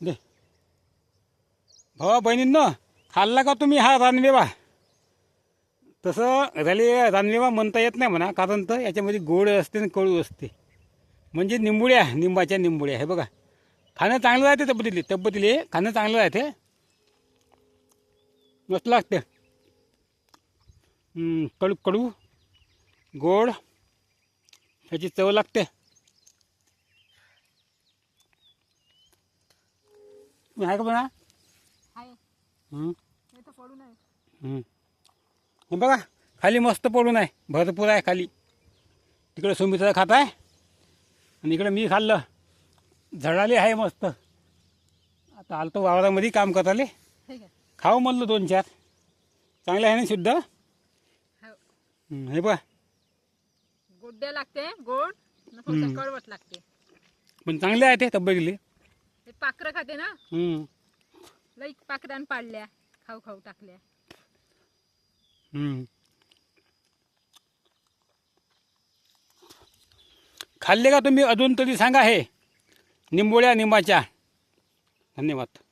दे. भावा बहिणींना खाल्ला का तुम्ही हा रानवेवा? तसं झाले रानवेवा म्हणता येत नाही म्हणा कारण तर याच्यामध्ये गोड असते आणि कडू असते. म्हणजे निंबुड्या निंबाच्या निंबुड्या हे बघा. खाणं चांगलं राहते तब्येतीले तब्येतीले खाणं चांगलं राहते मस्त लागते. कडू कडू गोड त्याची चव लागते. आहे का म्हणा आहे. हम्म, तर पडू नये. हम्म. हे बघा खाली मस्त पडून आहे भरपूर आहे खाली. तिकडे सुमित्रा खात आहे आणि इकडे मी खाल्लं. झडाले आहे मस्त. आता आलतो वावरामध्ये काम ठीक आहे. खाऊ म्हणलं दोन चार. चांगले आहे ना शुद्ध? हो. हम्म, हे बघा. गोड्या लागते गोड. न कडवट लागते. पण चांगले आहे ते तब्येतीले पाखरं खाते ना? हम्म, लई पाखरान पाडल्या खाऊ खाऊ टाकल्या. हम्म. खाल्ले का तुम्ही? अजून तरी सांगा हे. निंबोळ्या निंबाच्या. धन्यवाद.